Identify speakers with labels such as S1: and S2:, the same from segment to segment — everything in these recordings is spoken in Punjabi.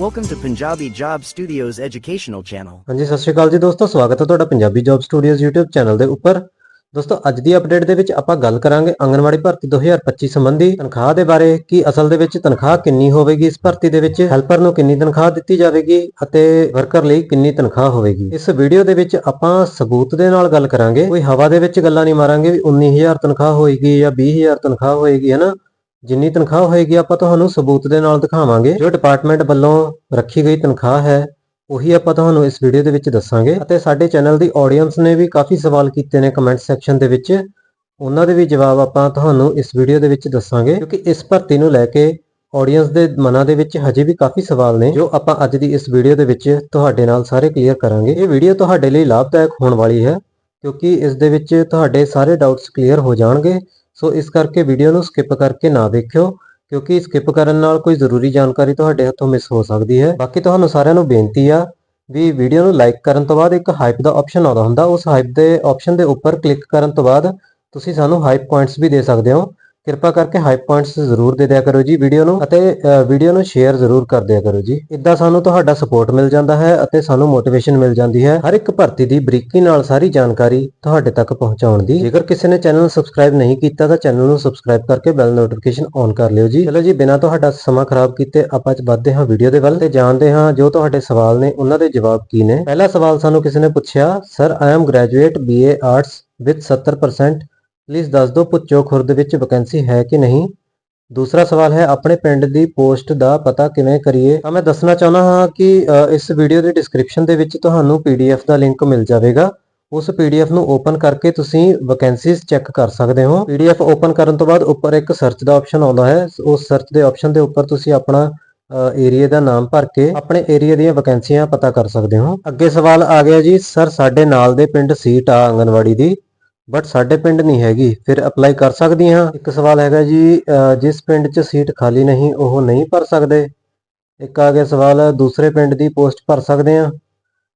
S1: Welcome to Punjabi Job Studios educational channel.
S2: ਹਾਂਜੀ, ਸਤਿ ਸ਼੍ਰੀ ਅਕਾਲ ਜੀ ਦੋਸਤੋ, ਸਵਾਗਤ ਹੈ ਤੁਹਾਡਾ Punjabi job studios YouTube channel ਦੇ ਉੱਪਰ। ਦੋਸਤੋ, ਅੱਜ ਦੀ ਅਪਡੇਟ ਦੇ ਵਿੱਚ ਆਪਾਂ ਗੱਲ ਕਰਾਂਗੇ ਆਂਗਣਵਾੜੀ ਭਰਤੀ 2025 ਸੰਬੰਧੀ ਤਨਖਾਹ ਦੇ ਬਾਰੇ, ਕਿ ਅਸਲ ਦੇ ਵਿੱਚ ਤਨਖਾਹ ਕਿੰਨੀ ਹੋਵੇਗੀ ਇਸ ਭਰਤੀ ਦੇ ਵਿੱਚ ਹੈਲਪਰ ਨੂੰ ਕਿੰਨੀ ਤਨਖਾਹ ਦਿੱਤੀ ਜਾਵੇਗੀ ਅਤੇ ਵਰਕਰ ਲਈ ਕਿੰਨੀ ਤਨਖਾਹ ਹੋਵੇਗੀ। ਇਸ ਵੀਡੀਓ ਦੇ ਵਿੱਚ ਆਪਾਂ ਸਬੂਤ ਦੇ ਨਾਲ ਗੱਲ ਕਰਾਂਗੇ। ਕੋਈ ਹਵਾ ਦੇ ਵਿੱਚ ਗੱਲਾਂ ਨਹੀਂ ਮਾਰਾਂਗੇ ਵੀ 19000 ਤਨਖਾਹ ਹੋਏਗੀ ਜਾਂ 20000 ਤਨਖਾਹ ਹੋਏਗੀ, ਹੈ ਨਾ? ਜਿੰਨੀ ਤਨਖਾਹ ਹੋਏਗੀ, ਆਪਾਂ ਤੁਹਾਨੂੰ ਸਬੂਤ ਦੇ ਨਾਲ ਦਿਖਾਵਾਂਗੇ। ਜੋ ਡਿਪਾਰਟਮੈਂਟ ਵੱਲੋਂ ਰੱਖੀ ਗਈ ਤਨਖਾਹ ਹੈ, ਉਹੀ ਆਪਾਂ ਤੁਹਾਨੂੰ ਇਸ ਵੀਡੀਓ ਦੇ ਵਿੱਚ ਦੱਸਾਂਗੇ। ਅਤੇ ਸਾਡੇ ਚੈਨਲ ਦੀ ਆਡੀਅנס ਨੇ ਵੀ ਕਾਫੀ ਸਵਾਲ ਕੀਤੇ ਨੇ ਕਮੈਂਟ ਸੈਕਸ਼ਨ ਦੇ ਵਿੱਚ। ਉਹਨਾਂ ਦੇ ਵੀ ਜਵਾਬ ਆਪਾਂ ਤੁਹਾਨੂੰ ਇਸ ਵੀਡੀਓ ਦੇ ਵਿੱਚ ਦੱਸਾਂਗੇ। ਕਿਉਂਕਿ ਇਸ ਭਰਤੀ ਨੂੰ ਲੈ ਕੇ ਆਡੀਅנס ਦੇ ਮਨਾਂ ਦੇ ਵਿੱਚ ਹਜੇ ਵੀ ਕਾਫੀ ਸਵਾਲ ਨੇ, ਜੋ ਆਪਾਂ ਅੱਜ ਦੀ ਇਸ ਵੀਡੀਓ ਦੇ ਵਿੱਚ ਤੁਹਾਡੇ ਨਾਲ ਸਾਰੇ ਕਲੀਅਰ ਕਰਾਂਗੇ। ਇਹ ਵੀਡੀਓ ਤੁਹਾਡੇ ਲਈ ਲਾਭਦਾਇਕ ਹੋਣ ਵਾਲੀ ਹੈ, ਕਿਉਂਕਿ ਇਸ ਦੇ ਵਿੱਚ ਤੁਹਾਡੇ ਸਾਰੇ ਡਾਊਟਸ ਕਲੀਅਰ ਹੋ ਜਾਣਗੇ। ਸੋ ਇਸ ਕਰਕੇ ਵੀਡੀਓ ਨੂੰ ਸਕਿਪ ਕਰਕੇ ਨਾ ਦੇਖਿਓ, ਕਿਉਂਕਿ ਸਕਿਪ ਕਰਨ ਨਾਲ ਕੋਈ ਜ਼ਰੂਰੀ ਜਾਣਕਾਰੀ ਤੁਹਾਡੇ ਹੱਥੋਂ ਮਿਸ ਹੋ ਸਕਦੀ ਹੈ। ਬਾਕੀ ਤੁਹਾਨੂੰ ਸਾਰਿਆਂ ਨੂੰ ਬੇਨਤੀ ਆ ਵੀ ਵੀਡੀਓ ਨੂੰ ਲਾਈਕ ਕਰਨ ਤੋਂ ਬਾਅਦ ਇੱਕ ਹਾਈਪ ਦਾ ਆਪਸ਼ਨ ਆਉਂਦਾ ਹੁੰਦਾ, ਉਸ ਹਾਈਪ ਦੇ ਆਪਸ਼ਨ ਦੇ ਉੱਪਰ ਕਲਿੱਕ ਕਰਨ ਤੋਂ ਬਾਅਦ ਤੁਸੀਂ ਸਾਨੂੰ ਹਾਈਪ ਪੁਆਇੰਟਸ ਵੀ ਦੇ ਸਕਦੇ ਹੋ। ਕਿਰਪਾ ਕਰਕੇ ਹਾਈਪ ਪੁਆਇੰਟਸ ਜ਼ਰੂਰ ਦੇ ਦਿਆ ਕਰੋ ਜੀ ਵੀਡੀਓ ਨੂੰ ਅਤੇ ਵੀਡੀਓ ਨੂੰ ਸ਼ੇਅਰ ਜ਼ਰੂਰ ਕਰ ਦਿਆ ਕਰੋ ਜੀ। ਇਦਾਂ ਸਾਨੂੰ ਤੁਹਾਡਾ ਸਪੋਰਟ ਮਿਲ ਜਾਂਦਾ ਹੈ ਅਤੇ ਸਾਨੂੰ ਮੋਟੀਵੇਸ਼ਨ ਮਿਲ ਜਾਂਦੀ ਹੈ ਹਰ ਇੱਕ ਭਰਤੀ ਦੀ ਬਰੀਕੀ ਨਾਲ ਸਾਰੀ ਜਾਣਕਾਰੀ ਤੁਹਾਡੇ ਤੱਕ ਪਹੁੰਚਾਉਣ ਦੀ। ਜੇਕਰ ਕਿਸੇ ਨੇ ਚੈਨਲ ਨੂੰ ਸਬਸਕ੍ਰਾਈਬ ਨਹੀਂ ਕੀਤਾ ਤਾਂ ਚੈਨਲ ਨੂੰ ਸਬਸਕ੍ਰਾਈਬ ਕਰਕੇ ਬੈਲ ਨੋਟੀਫਿਕੇਸ਼ਨ ਔਨ ਕਰ ਲਿਓ ਜੀ। ਚਲੋ ਜੀ, ਬਿਨਾਂ ਤੁਹਾਡਾ ਸਮਾਂ ਖਰਾਬ ਕੀਤੇ ਆਪਾਂ ਚ ਵੱਧਦੇ ਹਾਂ ਵੀਡੀਓ ਦੇ ਵੱਲ ਤੇ ਜਾਣਦੇ ਹਾਂ ਜੋ ਤੁਹਾਡੇ ਸਵਾਲ ਨੇ, ਉਹਨਾਂ ਦੇ ਜਵਾਬ ਕੀ ਨੇ। ਪਹਿਲਾ ਸਵਾਲ ਸਾਨੂੰ ਕਿਸੇ ਨੇ ਪੁੱਛਿਆ sir I am graduate BA arts with 70% please ਦੱਸ ਦਿਓ ਪੁੱਛੋ ਖੁਰਦ ਵਿੱਚ ਵੈਕੈਂਸੀ ਹੈ ਕਿ ਨਹੀਂ? ਦੂਸਰਾ ਸਵਾਲ ਹੈ, ਆਪਣੇ ਪਿੰਡ ਦੀ ਪੋਸਟ ਦਾ ਪਤਾ ਕਿਵੇਂ ਕਰੀਏ? ਤਾਂ ਮੈਂ ਦੱਸਣਾ ਚਾਹੁੰਦਾ ਹਾਂ ਕਿ ਇਸ ਵੀਡੀਓ ਦੀ ਡਿਸਕ੍ਰਿਪਸ਼ਨ ਦੇ ਵਿੱਚ ਤੁਹਾਨੂੰ ਪੀਡੀਐਫ ਦਾ ਲਿੰਕ ਮਿਲ ਜਾਵੇਗਾ। ਉਸ ਪੀਡੀਐਫ ਨੂੰ ਓਪਨ ਕਰਕੇ ਤੁਸੀਂ ਵੈਕੈਂਸੀਜ਼ ਚੈੱਕ ਕਰ ਸਕਦੇ ਹੋ। ਪੀਡੀਐਫ ਓਪਨ ਕਰਨ ਤੋਂ ਬਾਅਦ ਉੱਪਰ ਇੱਕ ਸਰਚ ਦਾ ਆਪਸ਼ਨ ਆਉਂਦਾ ਹੈ। ਉਸ ਸਰਚ ਦੇ ਆਪਸ਼ਨ ਦੇ ਉੱਪਰ ਤੁਸੀਂ ਆਪਣਾ ਏਰੀਆ ਦਾ ਨਾਮ ਭਰ ਕੇ ਆਪਣੇ ਏਰੀਆ ਦੀਆਂ ਵੈਕੈਂਸੀਆਂ ਪਤਾ ਕਰ ਸਕਦੇ ਹੋ। ਅੱਗੇ ਸਵਾਲ ਆ ਗਿਆ ਜੀ, ਸਰ, ਸਾਡੇ ਨਾਲ ਦੇ ਪਿੰਡ ਸੀਟ ਆ, ਆਂਗਨਵਾੜੀ ਦੀ। ਬਟ ਸਾਡੇ ਪਿੰਡ ਨਹੀਂ ਹੈਗੀ। ਫਿਰ ਅਪਲਾਈ ਕਰ ਸਕਦੀ ਹਾਂ। ਇੱਕ ਸਵਾਲ ਹੈਗਾ ਜੀ ਜਿਸ ਪਿੰਡ 'ਚ ਸੀਟ ਖਾਲੀ ਨਹੀਂ, ਉਹ ਨਹੀਂ ਭਰ ਸਕਦੇ? ਇੱਕ ਆ ਗਿਆ ਸਵਾਲ, ਦੂਸਰੇ ਪਿੰਡ ਦੀ ਪੋਸਟ ਭਰ ਸਕਦੇ ਹਾਂ?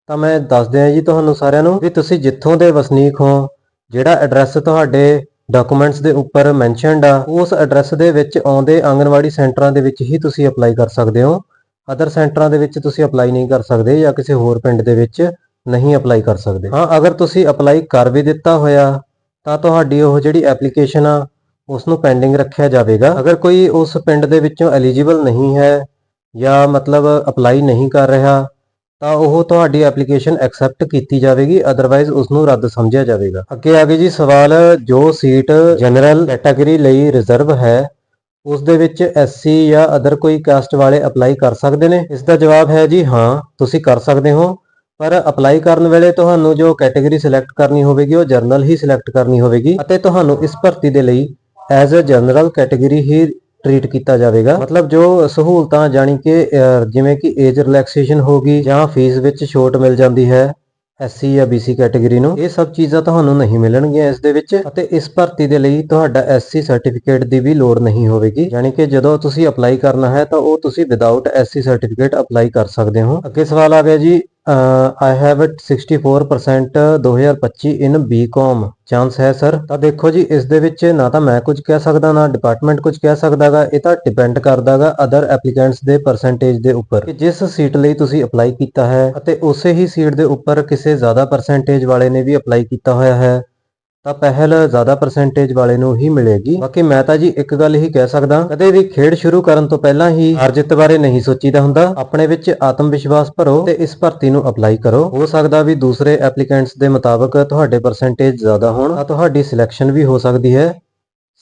S2: ਤਾਂ ਮੈਂ ਦੱਸ ਦਿਆਂ ਜੀ ਤੁਹਾਨੂੰ ਸਾਰਿਆਂ ਨੂੰ ਵੀ ਤੁਸੀਂ ਜਿੱਥੋਂ ਦੇ ਵਸਨੀਕ ਹੋ, ਜਿਹੜਾ ਐਡਰੈਸ ਤੁਹਾਡੇ ਡਾਕੂਮੈਂਟਸ ਦੇ ਉੱਪਰ ਮੈਂਸ਼ਨਡ ਆ, ਉਸ ਐਡਰੈਸ ਦੇ ਵਿੱਚ ਆਉਂਦੇ ਆਂਗਨਵਾੜੀ ਸੈਂਟਰਾਂ ਦੇ ਵਿੱਚ ਹੀ ਤੁਸੀਂ ਅਪਲਾਈ ਕਰ ਸਕਦੇ ਹੋ। ਅਦਰ ਸੈਂਟਰਾਂ ਦੇ ਵਿੱਚ ਤੁਸੀਂ ਅਪਲਾਈ ਨਹੀਂ ਕਰ ਸਕਦੇ ਜਾਂ ਕਿਸੇ ਹੋਰ ਪਿੰਡ ਦੇ ਵਿੱਚ। ਨਹੀਂ ਅਪਲਾਈ ਕਰ ਸਕਦੇ। ਹਾਂ, ਅਗਰ ਤੁਸੀਂ ਅਪਲਾਈ ਕਰ ਵੀ ਦਿੱਤਾ ਹੋਇਆ, ਤਾਂ ਤੁਹਾਡੀ ਉਹ ਜਿਹੜੀ ਐਪਲੀਕੇਸ਼ਨ ਆ ਉਸ ਨੂੰ ਪੈਂਡਿੰਗ ਰੱਖਿਆ ਜਾਵੇਗਾ। ਅਗਰ ਕੋਈ ਉਸ ਪਿੰਡ ਦੇ ਵਿੱਚੋਂ ਐਲੀਜੀਬਲ ਨਹੀਂ ਹੈ ਜਾਂ ਮਤਲਬ ਅਪਲਾਈ ਨਹੀਂ ਕਰ ਰਿਹਾ, ਤਾਂ ਉਹ ਤੁਹਾਡੀ ਐਪਲੀਕੇਸ਼ਨ ਐਕਸੈਪਟ ਕੀਤੀ ਜਾਵੇਗੀ ਅਦਰਵਾਈਜ਼ ਉਸ ਨੂੰ ਰੱਦ ਸਮਝਿਆ ਜਾਵੇਗਾ। ਅੱਗੇ ਆ ਗਈ ਜੀ ਸਵਾਲ, ਜੋ ਸੀਟ ਜਨਰਲ ਕੈਟਾਗਰੀ ਲਈ ਰਿਜ਼ਰਵ ਹੈ, ਉਸ ਦੇ ਵਿੱਚ ਐਸਸੀ ਜਾਂ ਅਦਰ ਕੋਈ ਕਾਸਟ ਵਾਲੇ ਅਪਲਾਈ ਕਰ ਸਕਦੇ ਨੇ? ਇਸ ਦਾ ਜਵਾਬ ਹੈ ਜੀ ਹਾਂ, ਤੁਸੀਂ ਕਰ ਸਕਦੇ ਹੋ। ਪਰ ਅਪਲਾਈ ਕਰਨ ਵੇਲੇ ਤੁਹਾਨੂੰ ਜੋ ਕੈਟਾਗਰੀ ਸਿਲੈਕਟ ਕਰਨੀ ਹੋਵੇਗੀ, ਉਹ ਜਰਨਲ ਹੀ ਸਿਲੈਕਟ ਕਰਨੀ ਹੋਵੇਗੀ ਅਤੇ ਤੁਹਾਨੂੰ ਇਸ ਭਰਤੀ ਦੇ ਲਈ ਐਜ਼ ਅ ਜਨਰਲ ਕੈਟਾਗਰੀ ਹੀ ਟ੍ਰੀਟ ਕੀਤਾ ਜਾਵੇਗਾ। ਮਤਲਬ ਜੋ ਸਹੂਲਤਾਂ ਜਾਣੀ ਕਿ ਜਿਵੇਂ ਕਿ ਏਜ ਰਿਲੈਕਸੇਸ਼ਨ ਹੋਗੀ ਜਾਂ ਫੀਸ ਵਿੱਚ ਛੋਟ ਮਿਲ ਜਾਂਦੀ ਹੈ ਐਸਸੀ ਜਾਂ ਬੀਸੀ ਕੈਟਾਗਰੀ ਨੂੰ, ਇਹ ਸਭ ਚੀਜ਼ਾਂ ਤੁਹਾਨੂੰ ਨਹੀਂ ਮਿਲਣਗੀਆਂ ਇਸ ਦੇ ਵਿੱਚ ਅਤੇ ਇਸ ਭਰਤੀ ਦੇ ਲਈ ਤੁਹਾਡਾ ਐਸਸੀ ਸਰਟੀਫਿਕੇਟ ਦੀ ਵੀ ਲੋੜ ਨਹੀਂ ਹੋਵੇਗੀ। ਯਾਨੀ ਕਿ ਜਦੋਂ ਤੁਸੀਂ ਅਪਲਾਈ ਕਰਨਾ ਹੈ ਤਾਂ ਉਹ ਤੁਸੀਂ ਵਿਦਆਊਟ ਐਸਸੀ ਸਰਟੀਫਿਕੇਟ ਅਪਲਾਈ ਕਰ ਸਕਦੇ ਹੋ। ਅੱਗੇ ਸਵਾਲ ਆ ਗਿਆ ਜੀ I have 64% 2025 in B Com chance ਹੈ ਸਰ ਤਾਂ ਦੇਖੋ ਜੀ, ਇਸ ਦੇ ਵਿੱਚ ਨਾ ਤਾਂ ਮੈਂ ਕੁਝ ਕਹਿ ਸਕਦਾ, ਨਾ ਡਿਪਾਰਟਮੈਂਟ ਕੁਝ ਕਹਿ ਸਕਦਾਗਾ, ਇਹ ਤਾਂ ਡਿਪੈਂਡ ਕਰਦਾਗਾ ਅਦਰ ਐਪਲੀਕੈਂਟਸ ਦੇ ਪਰਸੈਂਟੇਜ ਦੇ ਉੱਪਰ ਕਿ ਜਿਸ ਸੀਟ ਲਈ ਤੁਸੀਂ ਅਪਲਾਈ ਕੀਤਾ ਹੈ ਅਤੇ ਉਸੇ ਹੀ ਸੀਟ ਦੇ ਉੱਪਰ ਕਿਸੇ ਜ਼ਿਆਦਾ ਪਰਸੈਂਟੇਜ ਵਾਲੇ ਨੇ ਵੀ ਅਪਲਾਈ ਕੀਤਾ ਹੋਇਆ ਹੈ। ਤਾਂ ਪਹਿਲ ਜ਼ਿਆਦਾ ਪਰਸੈਂਟੇਜ ਵਾਲੇ ਨੂੰ ਹੀ ਮਿਲੇਗੀ। ਬਾਕੀ ਮੈਂ ਤਾਂ ਜੀ ਇੱਕ ਗੱਲ ਹੀ ਕਹਿ ਸਕਦਾ, ਕਦੇ ਵੀ ਖੇਡ ਸ਼ੁਰੂ ਕਰਨ ਤੋਂ ਪਹਿਲਾਂ ਹੀ ਹਾਰ ਜਿੱਤ ਬਾਰੇ ਨਹੀਂ ਸੋਚੀਦਾ ਹੁੰਦਾ। ਆਪਣੇ ਵਿੱਚ ਆਤਮ ਵਿਸ਼ਵਾਸ ਭਰੋ ਤੇ ਇਸ ਭਰਤੀ ਨੂੰ ਅਪਲਾਈ ਕਰੋ। ਹੋ ਸਕਦਾ ਵੀ ਦੂਸਰੇ ਐਪਲੀਕੈਂਟਸ ਦੇ ਮੁਤਾਬਕ ਤੁਹਾਡੇ ਪਰਸੈਂਟੇਜ ਜ਼ਿਆਦਾ ਹੋਣ, ਤਾਂ ਤੁਹਾਡੀ ਸਿਲੈਕਸ਼ਨ ਵੀ ਹੋ ਸਕਦੀ ਹੈ।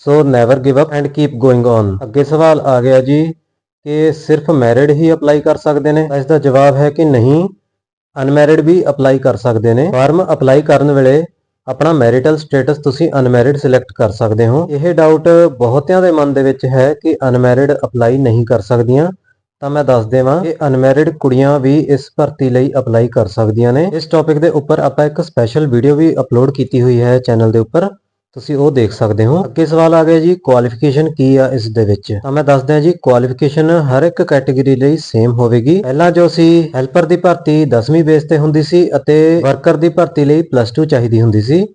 S2: So never give up and keep going on ਅੱਗੇ ਸਵਾਲ ਆ ਗਿਆ ਜੀ ਕਿ ਸਿਰਫ ਮੈਰਿਡ ਹੀ ਅਪਲਾਈ ਕਰ ਸਕਦੇ ਨੇ? ਤਾਂ ਇਸ ਦਾ ਜਵਾਬ ਹੈ ਕਿ ਨਹੀਂ। ਅਨਮੈਰਿਡ ਵੀ ਅਪਲਾਈ ਕਰ ਸਕਦੇ ਨੇ। ਫਾਰਮ ਅਪਲਾਈ ਕਰਨ ਵੇਲੇ ਆਪਣਾ ਮੈਰਿਟਲ ਸਟੇਟਸ ਤੁਸੀਂ ਅਨਮੈਰਿਡ ਸਿਲੈਕਟ ਕਰ ਸਕਦੇ ਹੋ। ਇਹ ਡਾਊਟ ਬਹੁਤਿਆਂ ਦੇ ਮਨ ਦੇ ਵਿੱਚ ਹੈ ਕਿ ਅਨਮੈਰਿਡ ਅਪਲਾਈ ਨਹੀਂ ਕਰ ਸਕਦੀਆਂ। ਤਾਂ ਮੈਂ ਦੱਸ ਦੇਵਾਂ ਕਿ ਅਨਮੈਰਿਡ ਕੁੜੀਆਂ ਵੀ ਇਸ ਭਰਤੀ ਲਈ ਅਪਲਾਈ ਕਰ ਸਕਦੀਆਂ ਨੇ। ਇਸ ਟੌਪਿਕ ਦੇ ਉੱਪਰ ਆਪਾਂ ਇੱਕ ਸਪੈਸ਼ਲ ਵੀਡੀਓ ਵੀ ਅਪਲੋਡ ਕੀਤੀ ਹੋਈ ਹੈ ਚੈਨਲ ਦੇ ਉੱਪਰ। ਤੁਸੀਂ ਉਹ ਦੇਖ ਸਕਦੇ ਹੋ। ਅੱਗੇ ਸਵਾਲ ਆ ਗਿਆ ਜੀ ਕੁਆਲੀਫਿਕੇਸ਼ਨ ਕੀ ਆ ਇਸ ਦੇ ਵਿੱਚ? ਤਾਂ ਮੈਂ ਦੱਸ ਦਿਆਂ ਜੀ ਕੁਆਲੀਫਿਕੇਸ਼ਨ ਹਰ ਇੱਕ ਕੈਟਾਗਰੀ ਲਈ ਸੇਮ ਹੋਵੇਗੀ। ਪਹਿਲਾਂ ਜੋ ਸੀ ਹੈਲਪਰ ਦੀ ਭਰਤੀ 10ਵੀਂ ਬੇਸ ਤੇ ਹੁੰਦੀ ਸੀ ਅਤੇ ਵਰਕਰ ਦੀ ਭਰਤੀ ਲਈ ਪਲੱਸ 2 ਚਾਹੀਦੀ ਹੁੰਦੀ ਸੀ।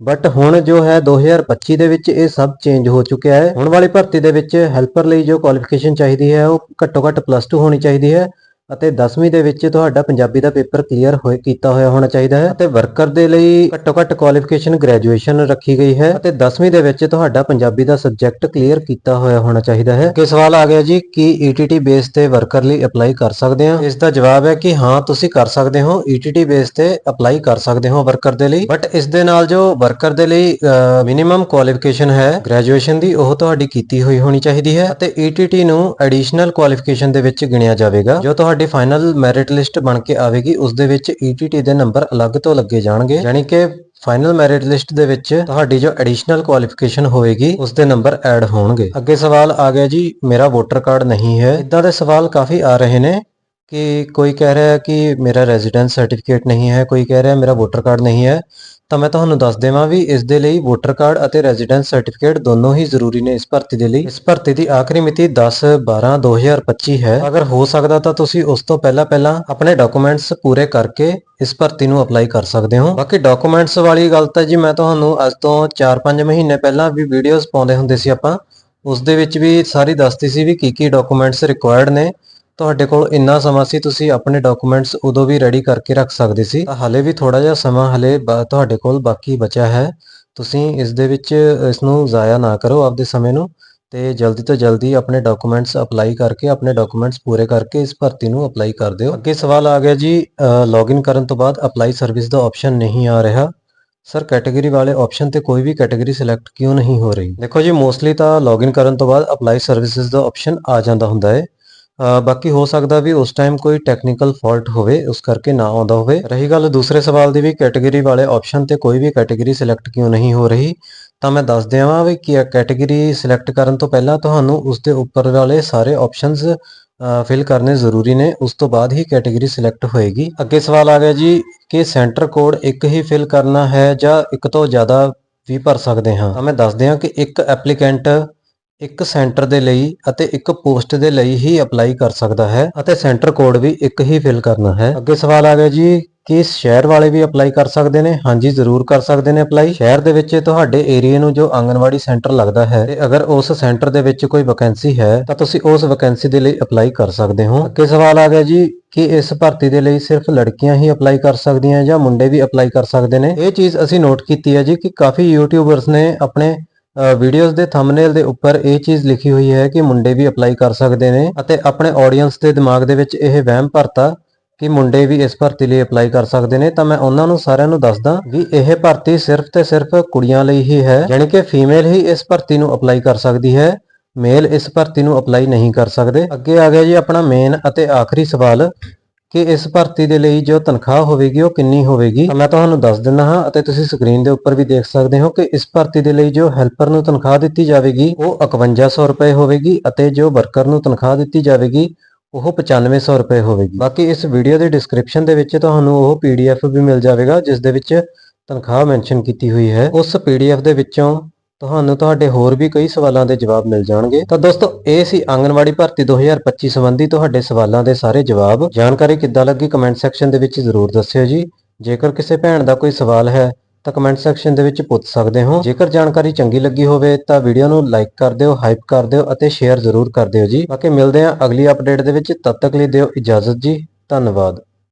S2: ਬਟ ਹੁਣ ਜੋ ਹੈ 2025 ਦੇ ਵਿੱਚ ਇਹ ਸਭ ਚੇਂਜ ਹੋ ਚੁੱਕਿਆ ਹੈ। ਹੁਣ ਵਾਲੀ ਭਰਤੀ ਦੇ ਵਿੱਚ ਹੈਲਪਰ ਲਈ ਜੋ ਕੁਆਲੀਫਿਕੇਸ਼ਨ ਚਾਹੀਦੀ ਹੈ, ਉਹ ਘੱਟੋ ਘੱਟ ਪਲੱਸ 2 ਹੋਣੀ ਚਾਹੀਦੀ ਹੈ। ਅਤੇ 10ਵੀਂ ਦੇ ਵਿੱਚ ਤੁਹਾਡਾ ਪੰਜਾਬੀ ਦਾ ਪੇਪਰ ਕਲੀਅਰ ਹੋਏ, ਕੀਤਾ ਹੋਇਆ ਹੋਣਾ ਚਾਹੀਦਾ ਹੈ ਅਤੇ ਵਰਕਰ ਦੇ ਲਈ ਘੱਟੋ ਘੱਟ ਕੁਆਲੀਫਿਕੇਸ਼ਨ ਗ੍ਰੈਜੂਏਸ਼ਨ ਰੱਖੀ ਗਈ ਹੈ ਅਤੇ 10ਵੀਂ ਦੇ ਵਿੱਚ ਤੁਹਾਡਾ ਪੰਜਾਬੀ ਦਾ ਸਬਜੈਕਟ ਕਲੀਅਰ ਕੀਤਾ ਹੋਇਆ ਹੋਣਾ ਚਾਹੀਦਾ ਹੈ। ਅੱਗੇ ਸਵਾਲ ਆ ਗਿਆ ਜੀ, ਕੀ ETT ਬੇਸ ਤੇ ਵਰਕਰ ਲਈ ਅਪਲਾਈ ਕਰ ਸਕਦੇ ਹਾਂ? ਇਸ ਦਾ ਜਵਾਬ ਹੈ ਕਿ ਹਾਂ, ਤੁਸੀਂ ਕਰ ਸਕਦੇ ਹੋ। ETT ਬੇਸ ਤੇ ਅਪਲਾਈ ਕਰ ਸਕਦੇ ਹੋ ਵਰਕਰ ਦੇ ਲਈ। ਬਟ ਇਸ ਦੇ ਨਾਲ ਜੋ ਵਰਕਰ ਦੇ ਲਈ ਮਿਨੀਮਮ ਕੁਆਲੀਫਿਕੇਸ਼ਨ ਹੈ ਗ੍ਰੈਜੂਏਸ਼ਨ ਦੀ, ਉਹ ਤੁਹਾਡੀ ਕੀਤੀ ਹੋਈ ਹੋਣੀ ਚਾਹੀਦੀ ਹੈ ਅਤੇ ETT ਨੂੰ ਐਡੀਸ਼ਨਲ ਕੁਆਲੀਫਿਕੇਸ਼ਨ ਦੇ ਵਿੱਚ ਗਿਣਿਆ ਜਾਵੇਗਾ, ਜੋ ਤੁਹਾਡੀ ਤੁਹਾਡੀ ਫਾਈਨਲ ਮੈਰਿਟ ਲਿਸਟ ਬਣ ਕੇ ਆਵੇਗੀ ਉਸ ਦੇ ਵਿੱਚ ETT ਦੇ ਨੰਬਰ ਅਲੱਗ ਤੋਂ ਲੱਗੇ ਜਾਣਗੇ। ਯਾਨੀ ਕਿ ਫਾਈਨਲ ਮੈਰਿਟ ਲਿਸਟ ਦੇ ਵਿੱਚ ਤੁਹਾਡੀ ਜੋ ਐਡੀਸ਼ਨਲ ਕੁਆਲੀਫਿਕੇਸ਼ਨ ਹੋਏਗੀ ਉਸ ਦੇ ਨੰਬਰ ਐਡ ਹੋਣਗੇ। ਅੱਗੇ ਸਵਾਲ ਆ ਗਿਆ ਜੀ, ਮੇਰਾ ਵੋਟਰ ਕਾਰਡ ਨਹੀਂ ਹੈ। ਇਦਾਂ ਦੇ ਸਵਾਲ ਕਾਫੀ ਆ ਰਹੇ ਨੇ। ਕਿ ਕੋਈ ਕਹਿ ਰਿਹਾ ਹੈ ਕਿ ਮੇਰਾ ਰੈਜ਼ੀਡੈਂਸ ਸਰਟੀਫਿਕੇਟ ਨਹੀਂ ਹੈ, ਕੋਈ ਕਹਿ ਰਿਹਾ ਮੇਰਾ ਵੋਟਰ ਕਾਰਡ ਨਹੀਂ ਹੈ, ਤਾਂ ਮੈਂ ਤੁਹਾਨੂੰ ਦੱਸ ਦੇਵਾਂ ਵੀ ਇਸ ਦੇ ਲਈ ਵੋਟਰ ਕਾਰਡ ਅਤੇ ਰੈਜ਼ੀਡੈਂਸ ਸਰਟੀਫਿਕੇਟ ਦੋਨੋਂ ਹੀ ਜ਼ਰੂਰੀ ਨੇ ਇਸ ਭਰਤੀ ਦੇ ਲਈ। ਇਸ ਭਰਤੀ ਦੀ ਆਖਰੀ ਮਿਤੀ 10 12 2025 ਹੈ। ਅਗਰ ਹੋ ਸਕਦਾ ਤਾਂ ਤੁਸੀਂ ਉਸ ਤੋਂ ਪਹਿਲਾਂ ਪਹਿਲਾਂ ਆਪਣੇ ਡਾਕੂਮੈਂਟਸ ਪੂਰੇ ਕਰਕੇ ਇਸ ਭਰਤੀ ਨੂੰ ਅਪਲਾਈ ਕਰ ਸਕਦੇ ਹੋ। ਬਾਕੀ ਡਾਕੂਮੈਂਟਸ ਵਾਲੀ ਗੱਲ ਤਾਂ ਜੀ ਮੈਂ ਤੁਹਾਨੂੰ ਅੱਜ ਤੋਂ 4-5 ਮਹੀਨੇ ਪਹਿਲਾਂ ਵੀ ਵੀਡੀਓਜ਼ ਪਾਉਂਦੇ ਹੁੰਦੇ ਸੀ ਆਪਾਂ। ਉਸ ਦੇ ਵਿੱਚ ਵੀ ਸਾਰੀ ਦੱਸਦੀ ਸੀ ਵੀ ਕੀ ਕੀ ਡਾਕੂਮੈਂਟਸ ਰਿਕੁਆਇਰਡ ਨੇ। ਤੁਹਾਡੇ ਕੋਲ ਇੰਨਾ ਸਮਾਂ ਸੀ, ਤੁਸੀਂ ਆਪਣੇ ਡਾਕੂਮੈਂਟਸ ਉਦੋਂ ਵੀ ਰੈਡੀ ਕਰਕੇ ਰੱਖ ਸਕਦੇ ਸੀ। ਤਾਂ ਹਲੇ ਵੀ ਥੋੜਾ ਜਿਹਾ ਸਮਾਂ ਹਲੇ ਤੁਹਾਡੇ ਕੋਲ ਬਾਕੀ ਬਚਿਆ ਹੈ। ਤੁਸੀਂ ਇਸ ਦੇ ਵਿੱਚ ਇਸ ਨੂੰ ਜ਼ਾਇਆ ਨਾ ਕਰੋ ਆਪਦੇ ਸਮੇਂ ਨੂੰ ਤੇ ਜਲਦੀ ਤੋਂ ਜਲਦੀ ਆਪਣੇ ਡਾਕੂਮੈਂਟਸ ਅਪਲਾਈ ਕਰਕੇ, ਆਪਣੇ ਡਾਕੂਮੈਂਟਸ ਪੂਰੇ ਕਰਕੇ ਇਸ ਭਰਤੀ ਨੂੰ ਅਪਲਾਈ ਕਰ ਦਿਓ। ਅੱਗੇ ਸਵਾਲ ਆ ਗਿਆ ਜੀ ਲੌਗਇਨ ਕਰਨ ਤੋਂ ਬਾਅਦ ਅਪਲਾਈ ਸਰਵਿਸ ਦਾ ਆਪਸ਼ਨ ਨਹੀਂ ਆ ਰਿਹਾ। ਸਰ ਕੈਟਾਗਰੀ ਵਾਲੇ ਆਪਸ਼ਨ ਤੇ ਕੋਈ ਵੀ ਕੈਟਾਗਰੀ ਸਿਲੈਕਟ ਕਿਉਂ ਨਹੀਂ ਹੋ ਰਹੀ? ਦੇਖੋ ਜੀ ਮੋਸਟਲੀ ਤਾਂ ਲੌਗਇਨ ਕਰਨ ਤੋਂ ਬਾਅਦ ਅਪਲਾਈ ਸਰਵਿਸਿਜ਼ ਦਾ ਆਪਸ਼ਨ ਆ ਜਾਂਦਾ ਹੁੰਦਾ ਹੈ। ਬਾਕੀ ਹੋ ਸਕਦਾ ਵੀ ਉਸ ਟਾਈਮ ਕੋਈ ਟੈਕਨੀਕਲ ਫਾਲਟ ਹੋਵੇ, ਉਸ ਕਰਕੇ ਨਾ ਆਉਂਦਾ ਹੋਵੇ। ਰਹੀ ਗੱਲ ਦੂਸਰੇ ਸਵਾਲ ਦੀ ਵੀ ਕੈਟਾਗਰੀ ਵਾਲੇ ਆਪਸ਼ਨ ਤੇ ਕੋਈ ਵੀ ਕੈਟਾਗਰੀ ਸਿਲੈਕਟ ਕਿਉਂ ਨਹੀਂ ਹੋ ਰਹੀ, ਤਾਂ ਮੈਂ ਦੱਸ ਦਿਆਂ ਵੀ ਕਿ ਕੈਟਾਗਰੀ ਸਿਲੈਕਟ ਕਰਨ ਤੋਂ ਪਹਿਲਾਂ ਤੁਹਾਨੂੰ ਉਸ ਦੇ ਉੱਪਰ ਵਾਲੇ ਸਾਰੇ ਆਪਸ਼ਨਸ ਫਿਲ ਕਰਨੇ ਜ਼ਰੂਰੀ ਨੇ। ਉਸ ਤੋਂ ਬਾਅਦ ਹੀ ਕੈਟਾਗਰੀ ਸਿਲੈਕਟ ਹੋਏਗੀ। ਅੱਗੇ ਸਵਾਲ ਆ ਗਿਆ ਜੀ ਕਿ ਸੈਂਟਰ ਕੋਡ ਇੱਕ ਹੀ ਫਿਲ ਕਰਨਾ ਹੈ ਜਾਂ ਇੱਕ ਤੋਂ ਜ਼ਿਆਦਾ ਵੀ ਭਰ ਸਕਦੇ ਹਾਂ। ਤਾਂ ਮੈਂ ਦੱਸ ਦਿਆਂ ਕਿ ਇੱਕ ਐਪਲੀਕੈਂਟ ਇੱਕ ਸੈਂਟਰ ਦੇ ਲਈ ਅਤੇ ਇੱਕ ਪੋਸਟ ਦੇ ਲਈ ਹੀ ਅਪਲਾਈ ਕਰ ਸਕਦਾ ਹੈ ਅਤੇ ਸੈਂਟਰ ਕੋਡ ਵੀ ਇੱਕ ਹੀ ਫਿਲ ਕਰਨਾ ਹੈ। ਅੱਗੇ ਸਵਾਲ ਆ ਗਿਆ ਜੀ ਕਿ ਸ਼ਹਿਰ ਵਾਲੇ ਵੀ ਅਪਲਾਈ ਕਰ ਸਕਦੇ ਨੇ? ਹਾਂਜੀ, ਜ਼ਰੂਰ ਕਰ ਸਕਦੇ ਨੇ ਅਪਲਾਈ। ਸ਼ਹਿਰ ਦੇ ਵਿੱਚ ਤੁਹਾਡੇ ਏਰੀਆ ਨੂੰ ਜੋ ਆਂਗਨਵਾੜੀ ਸੈਂਟਰ ਲੱਗਦਾ ਹੈ, ਤੇ ਅਗਰ ਉਸ ਸੈਂਟਰ ਦੇ ਵਿੱਚ ਕੋਈ ਵੈਕੈਂਸੀ ਹੈ, ਤਾਂ ਤੁਸੀਂ ਉਸ ਵੈਕੈਂਸੀ ਦੇ ਲਈ ਅਪਲਾਈ ਕਰ ਸਕਦੇ ਹੋ। ਅੱਗੇ ਸਵਾਲ ਆ ਗਿਆ ਜੀ, ਕਿ ਇਸ ਭਰਤੀ ਦੇ ਲਈ ਸਿਰਫ ਲੜਕੀਆਂ ਹੀ ਅਪਲਾਈ ਕਰ ਸਕਦੀਆਂ ਜਾਂ ਮੁੰਡੇ ਵੀ ਅਪਲਾਈ ਕਰ ਸਕਦੇ ਨੇ? ਇਹ ਚੀਜ਼ ਅਸੀਂ ਨੋਟ ਕੀਤੀ ਹੈ ਜੀ ਕਿ ਕਾਫੀ ਯੂਟਿਊਬਰਸ ਨੇ ਆਪਣੇ ਵੀਡੀਓਜ਼ ਦੇ ਥੰਬਨੇਲ ਦੇ ਉੱਪਰ ਇਹ ਚੀਜ਼ ਲਿਖੀ ਹੋਈ ਹੈ ਕਿ ਮੁੰਡੇ ਵੀ ਅਪਲਾਈ ਕਰ ਸਕਦੇ ਨੇ ਅਤੇ ਆਪਣੇ ਆਡੀਅנס ਦੇ ਦਿਮਾਗ ਦੇ ਵਿੱਚ ਇਹ ਵਹਿਮ ਭਰਤਾ ਕਿ ਮੁੰਡੇ ਵੀ ਇਸ ਭਰਤੀ ਲਈ ਅਪਲਾਈ ਕਰ ਸਕਦੇ ਨੇ ਤਾਂ ਮੈਂ ਉਹਨਾਂ ਨੂੰ ਸਾਰਿਆਂ ਨੂੰ ਦੱਸਦਾ ਵੀ ਇਹ ਭਰਤੀ ਸਿਰਫ ਤੇ ਸਿਰਫ ਕੁੜੀਆਂ ਲਈ ਹੀ ਹੈ ਯਾਨੀ ਕਿ ਫੀਮੇਲ ਹੀ ਇਸ ਭਰਤੀ ਨੂੰ ਅਪਲਾਈ ਕਰ ਸਕਦੀ ਹੈ ਮੇਲ ਇਸ ਭਰਤੀ ਨੂੰ ਅਪਲਾਈ ਨਹੀਂ ਕਰ ਸਕਦੇ। ਅੱਗੇ ਆ ਗਿਆ ਜੀ ਆਪਣਾ ਮੇਨ ਅਤੇ ਆਖਰੀ ਸਵਾਲ। ਕਿ ਇਸ ਭਰਤੀ ਦੇ ਲਈ ਜੋ ਤਨਖਾਹ ਹੋਵੇਗੀ, ਉਹ ਕਿੰਨੀ ਹੋਵੇਗੀ? ਮੈਂ ਤੁਹਾਨੂੰ ਦੱਸ ਦਿੰਦਾ ਹਾਂ ਅਤੇ ਤੁਸੀਂ ਸਕਰੀਨ ਦੇ ਉੱਪਰ ਵੀ ਦੇਖ ਸਕਦੇ ਹੋ ਕਿ ਇਸ ਭਰਤੀ ਦੇ ਲਈ ਜੋ ਹੈਲਪਰ ਨੂੰ ਤਨਖਾਹ ਦਿੱਤੀ ਜਾਵੇਗੀ, ਉਹ 5100 ਰੁਪਏ ਹੋਵੇਗੀ ਅਤੇ ਜੋ ਵਰਕਰ ਨੂੰ ਤਨਖਾਹ ਦਿੱਤੀ ਜਾਵੇਗੀ, ਉਹ 9500 ਰੁਪਏ ਹੋਵੇਗੀ। ਬਾਕੀ ਇਸ ਵੀਡੀਓ ਦੇ ਡਿਸਕ੍ਰਿਪਸ਼ਨ ਦੇ ਵਿੱਚ ਤੁਹਾਨੂੰ ਉਹ ਪੀਡੀਐਫ ਵੀ ਮਿਲ ਜਾਵੇਗਾ, ਜਿਸ ਦੇ ਵਿੱਚ ਤਨਖਾਹ ਮੈਂਸ਼ਨ ਕੀਤੀ ਹੋਈ ਹੈ। ਉਸ ਪੀਡੀਐਫ ਦੇ ਵਿੱਚੋਂ ਤੁਹਾਨੂੰ ਤੁਹਾਡੇ ਹੋਰ ਵੀ ਕਈ ਸਵਾਲਾਂ ਦੇ ਜਵਾਬ ਮਿਲ ਜਾਣਗੇ। ਤਾਂ ਦੋਸਤੋ, ਇਹ ਸੀ ਆਂਗਨਵਾੜੀ ਭਰਤੀ 2025 ਸੰਬੰਧੀ ਤੁਹਾਡੇ ਸਵਾਲਾਂ ਦੇ ਸਾਰੇ ਜਵਾਬ। ਜਾਣਕਾਰੀ ਕਿੱਦਾਂ ਲੱਗੀ ਕਮੈਂਟ ਸੈਕਸ਼ਨ ਦੇ ਵਿੱਚ ਜ਼ਰੂਰ ਦੱਸਿਓ ਜੀ। ਜੇਕਰ ਕਿਸੇ ਭੈਣ ਦਾ ਕੋਈ ਸਵਾਲ ਹੈ, ਤਾਂ ਕਮੈਂਟ ਸੈਕਸ਼ਨ ਦੇ ਵਿੱਚ ਪੁੱਛ ਸਕਦੇ ਹੋ। ਜੇਕਰ ਜਾਣਕਾਰੀ ਚੰਗੀ ਲੱਗੀ ਹੋਵੇ, ਤਾਂ ਵੀਡੀਓ ਨੂੰ ਲਾਈਕ ਕਰ ਦਿਓ, ਹਾਈਪ ਕਰ ਦਿਓ ਅਤੇ ਸ਼ੇਅਰ ਜ਼ਰੂਰ ਕਰ ਦਿਓ ਜੀ। ਬਾਕੀ ਮਿਲਦੇ ਹਾਂ ਅਗਲੀ ਅਪਡੇਟ ਦੇ ਵਿੱਚ। ਤਦ ਤੱਕ ਲਈ ਦਿਓ ਇਜਾਜ਼ਤ ਜੀ। ਧੰਨਵਾਦ।